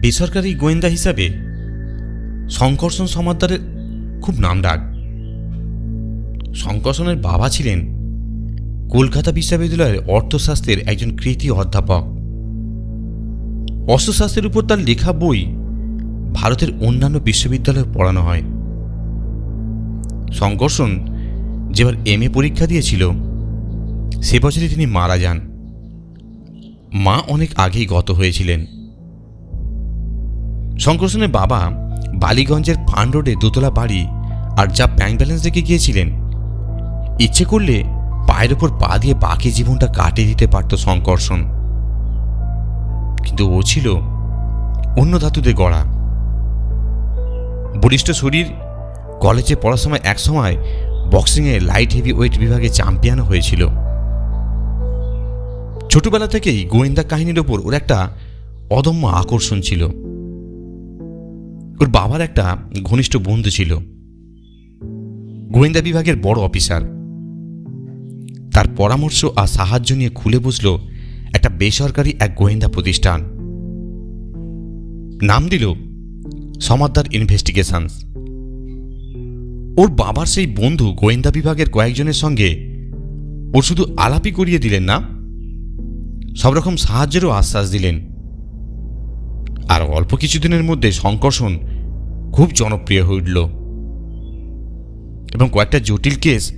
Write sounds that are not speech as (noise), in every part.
বেসরকারি গোয়েন্দা হিসাবে শঙ্কর্ষণ সমাদ্দারের খুব নাম ডাক শঙ্কর্ষণের বাবা ছিলেন কলকাতা বিশ্ববিদ্যালয়ের অর্থশাস্ত্রের একজন কৃতি অধ্যাপক। অর্থশাস্ত্রের উপর তার লেখা বই ভারতের অন্যান্য বিশ্ববিদ্যালয়ে পড়ানো হয়। শঙ্কর্ষণ যেবার এম এ পরীক্ষা দিয়েছিল, সে বছরই তিনি মারা যান। মা অনেক আগেই গত হয়েছিলেন। শঙ্করসনের বাবা বালিগঞ্জের ফান্ড রোডে দোতলা বাড়ি আর যা ব্যাংক ব্যালেন্স রেখে গিয়েছিলেন। ইচ্ছে করলে পায়ের ওপর পা দিয়ে বাকি জীবনটা কাটিয়ে দিতে পারত শঙ্কর্ষণ কিন্তু ও ছিল অন্য ধাতুতে গড়া। বলিষ্ঠ শরীর, কলেজে পড়ার সময় এক সময় বক্সিংয়ে লাইট হেভি ওয়েট বিভাগে চ্যাম্পিয়ন হয়েছিল। ছোটবেলা থেকেই গোয়েন্দা কাহিনীর ওপর ওর একটা অদম্য আকর্ষণ ছিল। ওর বাবার একটা ঘনিষ্ঠ বন্ধু ছিল। গোয়েন্দা বিভাগের বড় অফিসার। তার পরামর্শ আর সাহায্য নিয়ে খুলে বসল একটা বেসরকারি এক গোয়েন্দা প্রতিষ্ঠান। নাম দিল সমাদ্দার ইনভেস্টিগেশনস। ওর বাবার সেই বন্ধু গোয়েন্দা বিভাগের কয়েকজনের সঙ্গে ওর শুধু আলাপি করিয়ে দিলেন না, সব রকম সাহায্যেরও আশ্বাস দিলেন। আর অল্প কিছুদিনের মধ্যে সংকর্ষণ খুব জনপ্রিয় হয়ে উঠল। এবং কয়েকটা জটিল কেস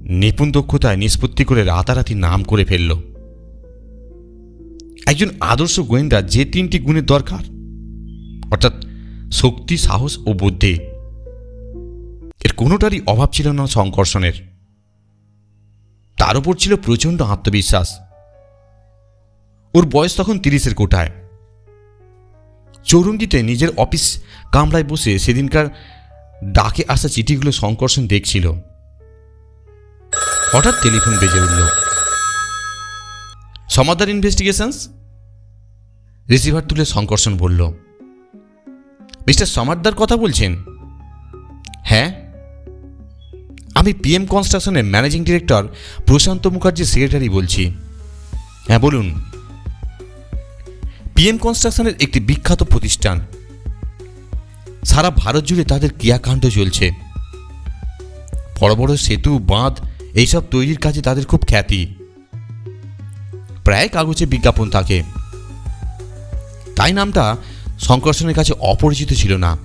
নিপুণ দক্ষতায় নিষ্পত্তি করে রাতারাতি নাম করে ফেলল। একজন আদর্শ গোয়েন্দা যে তিনটি গুণের দরকার, অর্থাৎ শক্তি, সাহস ও বুদ্ধি, এর কোনোটারই অভাব ছিল না সংকর্ষণের তার উপর ছিল প্রচণ্ড আত্মবিশ্বাস। ওর বয়স তখন তিরিশের কোঠায় চৌরঙ্গিতে নিজের অফিস কামরায় বসে সেদিনকার ডাকে আসা চিঠিগুলো সংকর্ষণ দেখছিল। হঠাৎ টেলিফোন বেজে উঠল। সমাদার ইনভেস্টিগেশনস? রিসিভার তুলে সংকর্ষণ বলল, মিস্টার সমাদ্দার কথা বলছেন? হ্যাঁ। আমি পিএম কনস্ট্রাকশনের ম্যানেজিং ডিরেক্টর প্রশান্ত মুখার্জির সেক্রেটারি বলছি। হ্যাঁ বলুন। পিএম কনস্ট্রাকশনের একটি বিখ্যাত প্রতিষ্ঠান। সারা ভারত জুড়ে তাদের ক্রিয়াকাণ্ড চলছে। বড় বড় সেতু, বাঁধ, এইসব তৈরির কাজে তাদের খুব খ্যাতি। প্রায় কাগজে বিজ্ঞাপন থাকে। তাই নামটা শঙ্কর্ষণের কাছে অপরিচিত ছিল না।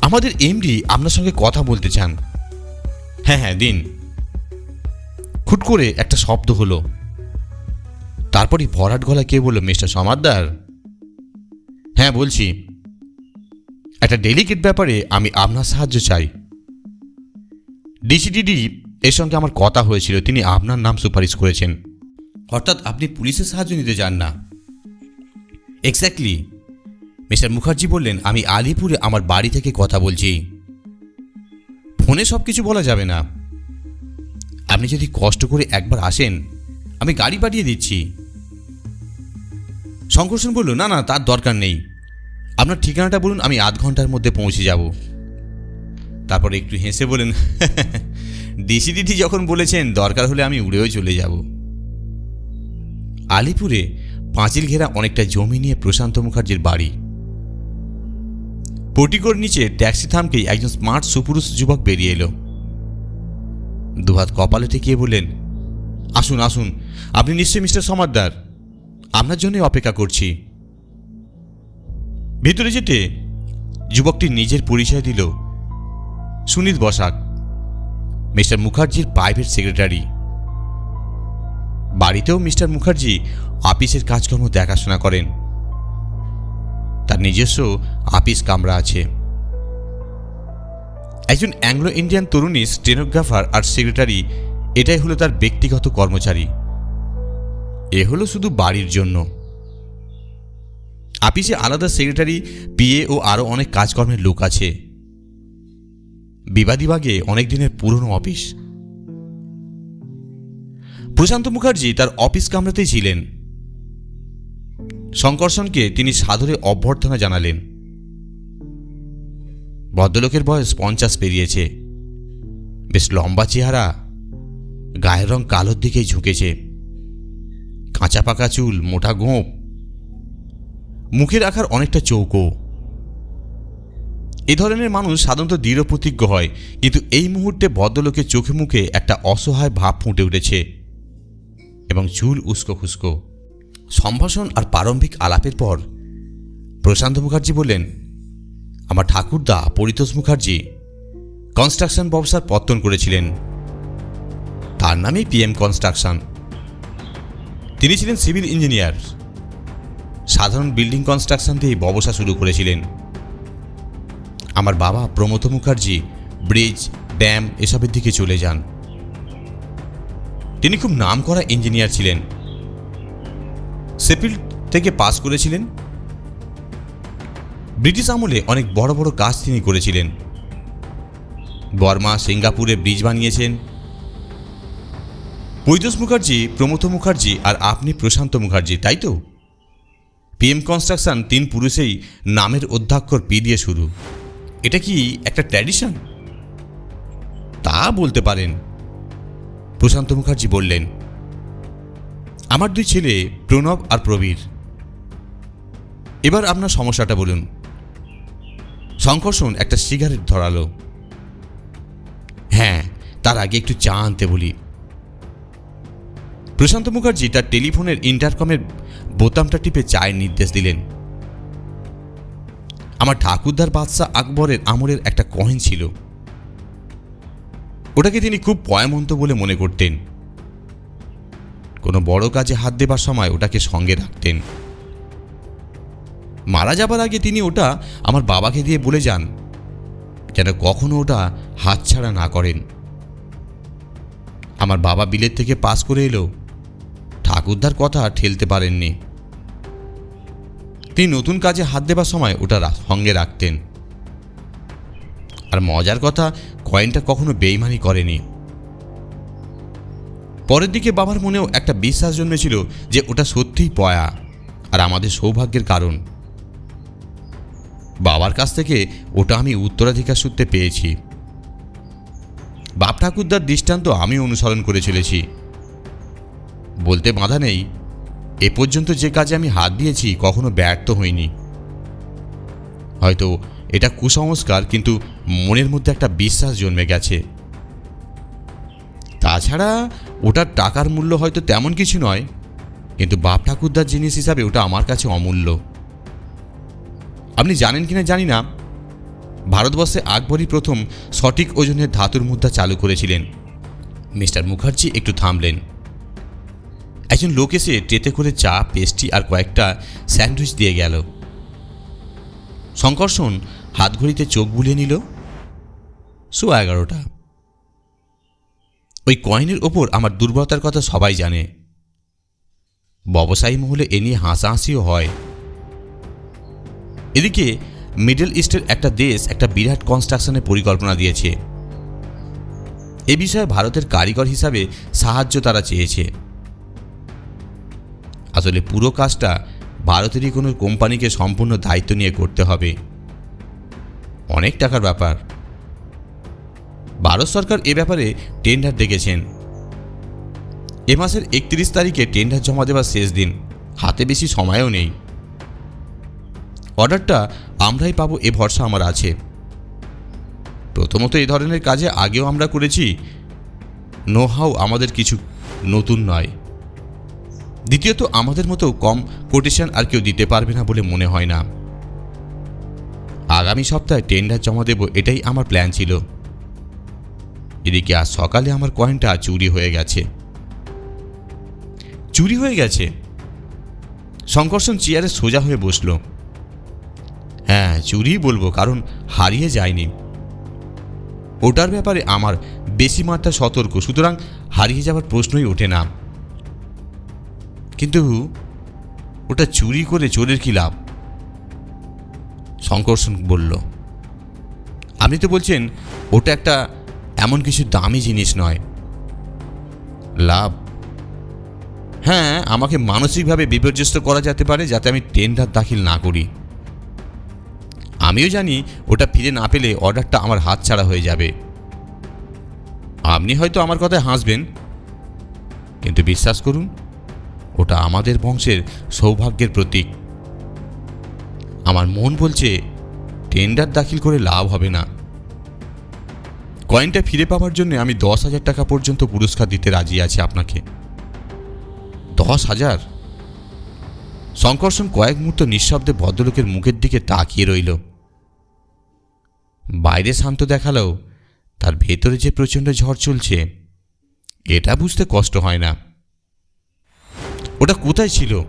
আমাদের এমডি আপনার সঙ্গে কথা বলতে চান। হ্যাঁ হ্যাঁ দিন। খুট করে একটা শব্দ হলো। তারপরই ভরাট গলা কে বলল, মিস্টার সমাদ্দার? হ্যাঁ বলছি। একটা ডেলিকেট ব্যাপারে আমি আপনার সাহায্য চাই। ডিসিডিডি এর সঙ্গে আমার কথা হয়েছিল, তিনি আপনার নাম সুপারিশ করেছেন। অর্থাৎ আপনি পুলিশের সাহায্য নিতে চান না। এক্স্যাক্টলি মিস্টার মুখার্জি বললেন, আমি আলিপুরে আমার বাড়ি থেকে কথা বলছি। ফোনে সব কিছু বলা যাবে না। আপনি যদি কষ্ট করে একবার আসেন, আমি গাড়ি পাঠিয়ে দিচ্ছি। শঙ্করসন বলল, না না, তার দরকার নেই। আপনার ঠিকানাটা বলুন, আমি আধ ঘণ্টার মধ্যে পৌঁছে যাব। তারপর একটু হেসে বলেন (laughs) ডিসি দিদি যখন বলেছেন দরকার হলে আমি উড়েও চলে যাব। আলিপুরে পাঁচিল ঘেরা অনেকটা জমি নিয়ে প্রশান্ত মুখার্জির বাড়ি। পটিকোর নিচে ট্যাক্সি থামকেই একজন স্মার্ট সুপুরুষ যুবক বেরিয়ে এলো। দুহাত কপালে ঠেকিয়ে বললেন, আসুন আসুন, আপনি নিশ্চয়ই মিস্টার সমাদ্দার। আপনার জন্যই অপেক্ষা করছি। ভিতরে যেতে যুবকটি নিজের পরিচয় দিল। সুনীত বসাক, মিস্টার মুখার্জির প্রাইভেট সেক্রেটারি। বাড়িতেও মিস্টার মুখার্জি অফিসের কাজকর্ম দেখাশোনা করেন। তার নিজস্ব আপিস কামরা আছে। একজন অ্যাংলো ইন্ডিয়ান তরুণী স্টেনোগ্রাফার আর সেক্রেটারি, এটাই হলো তার ব্যক্তিগত কর্মচারী। এ হলো শুধু বাড়ির জন্য। আপিসে আলাদা সেক্রেটারি, পিএ ও আরও অনেক কাজকর্মের লোক আছে। বিবাদীবাগে অনেক দিনের পুরনো অফিস। প্রশান্ত মুখার্জি তার অফিস কামরাতেই ছিলেন। শঙ্কর্ষণকে তিনি সাদরে অভ্যর্থনা জানালেন। ভদ্রলোকের বয়স পঞ্চাশ পেরিয়েছে। বেশ লম্বা চেহারা, গায়ের রং কালোর দিকেই ঝুঁকেছে। কাঁচা পাকা চুল, মোটা গোঁপ মুখে রাখার অনেকটা চৌকো। এ ধরনের মানুষ সাধারণত দৃঢ় প্রতিজ্ঞ হয়, কিন্তু এই মুহূর্তে ভদ্রলোকের চোখে মুখে একটা অসহায় ভাব ফুটে উঠেছে এবং চুল উস্কো খুস্কো। সম্ভাষণ আর প্রারম্ভিক আলাপের পর প্রশান্ত মুখার্জি বললেন, আমার ঠাকুরদা পরিতোষ মুখার্জি কনস্ট্রাকশন ব্যবসার পত্তন করেছিলেন। তার নামেই পিএম কনস্ট্রাকশন। তিনি ছিলেন সিভিল ইঞ্জিনিয়ার। সাধারণ বিল্ডিং কনস্ট্রাকশন দিয়ে ব্যবসা শুরু করেছিলেন। আমার বাবা প্রমথ মুখার্জি, ব্রিজ, ড্যাম এসবের দিকে চলে যান। তিনি খুব নামকরা ইঞ্জিনিয়ার ছিলেন। সেপিল থেকে পাস করেছিলেন। ব্রিটিশ আমলে অনেক বড় বড় কাজ তিনি করেছিলেন। বর্মা সিঙ্গাপুরে ব্রিজ বানিয়েছেন। পৈতোষ মুখার্জি প্রমথ মুখার্জি আর আপনি প্রশান্ত মুখার্জি, তাই তো? পিএম কনস্ট্রাকশন তিন পুরুষেই নামের অধ্যাক্ষর পি দিয়ে শুরু। এটা কি একটা ট্র্যাডিশন? তা বলতে পারেন। প্রশান্ত মুখার্জি বললেন, আমার দুই ছেলে, প্রণব আর প্রবীর। এবার আপনার সমস্যাটা বলুন। সংকর্ষণ একটা সিগারেট ধরালো। হ্যাঁ তার আগে একটু চা আনতে বলি। প্রশান্ত মুখার্জি তার টেলিফোনের ইন্টারকমের বোতামটা টিপে চায়ের নির্দেশ দিলেন। আমার ঠাকুরদার বাদশাহ আকবরের আমলের একটা কয়েন ছিল। ওটাকে তিনি খুব পয়মন্ত বলে মনে করতেন। কোনো বড় কাজে হাত দেবার সময় ওটাকে সঙ্গে রাখতেন। মারা যাবার আগে তিনি ওটা আমার বাবাকে দিয়ে বলে যান, যেন কখনো ওটা হাতছাড়া না করেন। আমার বাবা বিলেত থেকে পাস করে এলো। ঠাকুরদার কথা ঠেলতে পারেননি। তিনি নতুন কাজে হাত দেবার সময় ওটা সঙ্গে রাখতেন। আর মজার কথা, কয়েনটা কখনো বেইমানি করেনি। পরের দিকে বাবার মনেও একটা বিশ্বাস জন্মেছিল যে ওটা সত্যিই পয়া আর আমাদের সৌভাগ্যের কারণ। বাবার কাছ থেকে ওটা আমি উত্তরাধিকার সূত্রে পেয়েছি। বাপ ঠাকুরদার দৃষ্টান্ত আমি অনুসরণ করে চলেছি। বলতে বাধা নেই। এ পর্যন্ত যে কাজে আমি হাত দিয়েছি, কখনো ব্যর্থ হইনি। হয়তো এটা কুসংস্কার, কিন্তু মনের মধ্যে একটা বিশ্বাস জন্মে গেছে। তাছাড়া ওটার টাকার মূল্য হয়তো তেমন কিছু নয়, কিন্তু বাপ ঠাকুরদার জিনিস হিসাবে ওটা আমার কাছে অমূল্য। আপনি জানেন কি না জানি না। ভারতবর্ষে আকবরই প্রথম সঠিক ওজনের ধাতুর মুদ্রা চালু করেছিলেন। মিস্টার মুখার্জি একটু থামলেন। একজন লোক এসে ট্রেতে করে চা, পেস্ট্রি আর কয়েকটা স্যান্ডউইচ দিয়ে গেল। শঙ্কর্ষণ হাত ঘড়িতে চোখ বুলিয়ে নিল। শো এগারোটা। ওই কয়েনের ওপর আমার দুর্বলতার কথা সবাই জানে। ব্যবসায়ী মহলে এ নিয়ে হাসাহাসিও হয়। এদিকে মিডল ইস্টের একটা দেশ একটা বিরাট কনস্ট্রাকশনের পরিকল্পনা দিয়েছে। এ বিষয়ে ভারতের কারিগর হিসাবে সাহায্য তারা চেয়েছে। আসলে পুরো কাজটা ভারতেরই কোনো কোম্পানিকে সম্পূর্ণ দায়িত্ব নিয়ে করতে হবে। অনেক টাকার ব্যাপার। ভারত সরকার এ ব্যাপারে টেন্ডার ডেকেছেন। এ মাসের একত্রিশ তারিখে টেন্ডার জমা দেওয়ার শেষ দিন। হাতে বেশি সময়ও নেই। অর্ডারটা আমরাই পাবো এ ভরসা আমার আছে। প্রথমত এই ধরনের কাজে আগেও আমরা করেছি। নো হাউ আমাদের কিছু নতুন নয়। দ্বিতীয়ত, আমাদের মতো কম কোটেশন আর কেউ দিতে পারবে না বলে মনে হয় না। আগামী সপ্তাহে টেন্ডার জমা দেব, এটাই আমার প্ল্যান ছিল। এদিকে আজ সকালে আমার কয়েনটা চুরি হয়ে গেছে। চুরি হয়ে গেছে? শঙ্কর্ষণ চেয়ারে সোজা হয়ে বসল। হ্যাঁ চুরিই বলব, কারণ হারিয়ে যায়নি। ওটার ব্যাপারে আমার বেশি মাত্রা সতর্ক, সুতরাং হারিয়ে যাওয়ার প্রশ্নই ওঠে না। কিন্তু ওটা চুরি করে চোরের কি লাভ? শঙ্কর্ষণ বলল, আপনি তো বলছেন ওটা একটা এমন কিছু দামি জিনিস নয়। লাভ? হ্যাঁ আমাকে মানসিকভাবে বিপর্যস্ত করা যেতে পারে যাতে আমি টেন্ডার দাখিল না করি। আমিও জানি ওটা ফিরে না পেলে অর্ডারটা আমার হাত ছাড়া হয়ে যাবে। আপনি হয়তো আমার কথায় হাসবেন, কিন্তু বিশ্বাস করুন ওটা আমাদের বংশের সৌভাগ্যের প্রতীক। আমার মন বলছে টেন্ডার দাখিল করে লাভ হবে না। কয়েনটা ফিরে পাওয়ার জন্য আমি দশ হাজার টাকা পর্যন্ত পুরস্কার দিতে রাজি আছি আপনাকে। দশ হাজার? শঙ্কর্ষণ কয়েক মুহূর্ত নিঃশব্দে ভদ্রলোকের মুখের দিকে তাকিয়ে রইল। বাইরে শান্ত দেখালেও তার ভেতরে যে প্রচণ্ড ঝড় চলছে, এটা বুঝতে কষ্ট হয় না। ওটা কোথায় ছিল?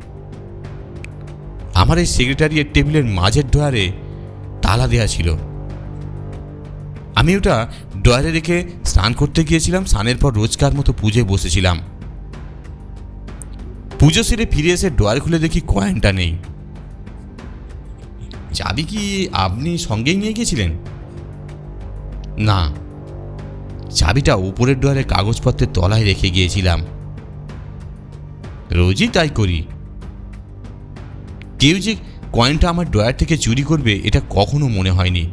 আমার এই সেক্রেটারিয়ের টেবিলের মাঝের ডয়ারে তালা দেওয়া ছিল। আমি ওটা ডয়ারে রেখে স্নান করতে গিয়েছিলাম, স্নানের পর রোজকার মতো পুজোয় বসেছিলাম। পুজো সেরে ফিরে এসে ডয়ার খুলে দেখি কয়েনটা নেই। চাবি কি আপনি সঙ্গেই নিয়ে গিয়েছিলেন? না। চাবিটা উপরের ডয়ারে কাগজপত্রের তলায় রেখে গিয়েছিলাম। রোজই তাই করি। কেউ যে কয়েনটা আমার ডয়ার থেকে চুরি করবে, এটা কখনো মনে হয়নি।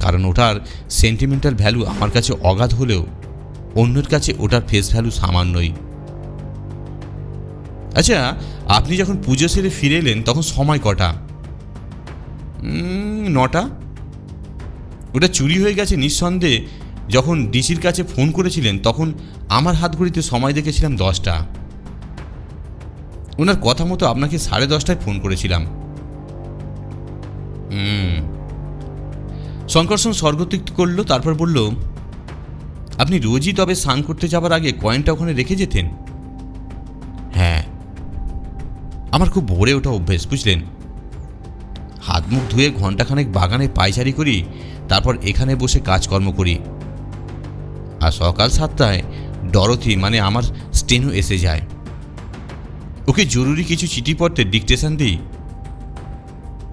কারণ ওটার সেন্টিমেন্টাল ভ্যালু আমার কাছে অগাধ হলেও, অন্যের কাছে ওটার ফেস ভ্যালু সামান্যই। আচ্ছা আপনি যখন পুজো সেরে ফিরে এলেন, তখন সময় কটা? নটা? ওটা চুরি হয়ে গেছে নিঃসন্দেহে। যখন ডিসির কাছে ফোন করেছিলেন, তখন আমার হাত ঘড়িতে সময় দেখেছিলাম দশটা। ওনার কথা মতো আপনাকে সাড়ে দশটায় ফোন করেছিলাম। হুম। শঙ্করসন স্বর্গতিক্ত করল, তারপর বলল, আপনি রোজই তবে স্নান করতে যাবার আগে কয়েনটা ওখানে রেখে যেতেন? হ্যাঁ। আমার খুব ভোরে ওঠা অভ্যেস, বুঝলেন? হাত মুখ ধুয়ে ঘন্টাখানেক বাগানে পায়চারি করি, তারপর এখানে বসে কাজকর্ম করি। আর সকাল সাতটায় ডরথি মানে আমার স্টেনও এসে যায়। ওকে জরুরি কিছু চিঠিপত্রে ডিকটেশন দিই।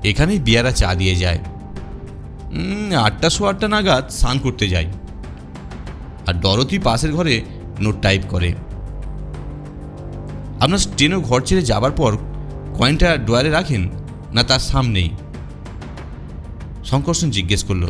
এখানেই বিয়ারা চা দিয়ে যায়। আটটা শো আটটা নাগাদ স্নান করতে যাই। আর ডরথি পাশের ঘরে নোট টাইপ করে। আপনার স্টেনও ঘর ছেড়ে যাবার পর কয়েনটা ডোয়ারে রাখেন, না তার সামনেই? শঙ্কর্ষণ জিজ্ঞেস করল